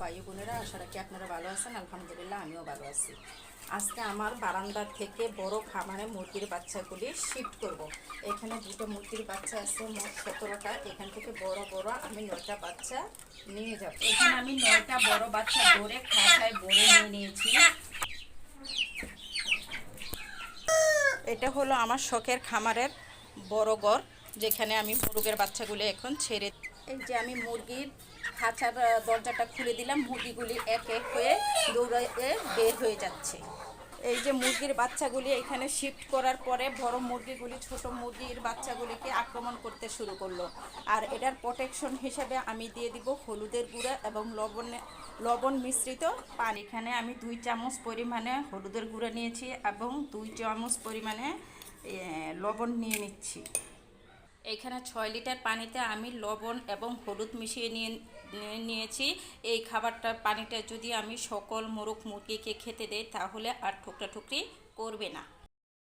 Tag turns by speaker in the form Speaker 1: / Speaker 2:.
Speaker 1: ভাই বোনেরা, আশা রাখি আপনারা ভালো আছেন। আলহামদুলিল্লাহ, আমিও ভালো আছি। আজকে আমার বারান্দা থেকে বড় খামারে মুরগির বাচ্চাগুলি শিফট করব। এখানে দুটো মুরগির বাচ্চা আছে, মোট সতেরোটা। এখান থেকে বড় বড় আমি নয়টা বাচ্চা নিয়ে যাব। এখানে আমি নয়টা বড় বাচ্চা ধরে খাঁচায় ভরে নিয়ে নিয়েছি। এটা হলো আমার শখের খামারের বড় ঘর, যেখানে আমি মুরগের বাচ্চাগুলি এখন ছেড়ে এই যে আমি মুরগির খাঁচার দরজাটা খুলে দিলাম, মুরগিগুলি এক এক হয়ে দৌড়ে বের হয়ে যাচ্ছে। এই যে মুরগির বাচ্চাগুলি এখানে শিফট করার পরে বড় মুরগিগুলি, ছোট মুরগির বাচ্চাগুলিকে আক্রমণ করতে শুরু করল। আর এটার প্রোটেকশন হিসাবে আমি দিয়ে দিব হলুদের গুঁড়া এবং লবণে, লবণ মিশ্রিত পানি। এখানে আমি দুই চামচ পরিমাণে হলুদের গুঁড়া নিয়েছি এবং দুই চামচ পরিমাণে লবণ নিয়ে নিচ্ছি। এখানে ছয় লিটার পানিতে আমি লবণ এবং হলুদ মিশিয়ে নিয়ে নিয়ে নিয়েছি। এই খাবারটা পানিটা যদি আমি সকল মোরগ মুরগিকে খেতে দেই, তাহলে আর ঠুকরা ঠুকরি করবে না।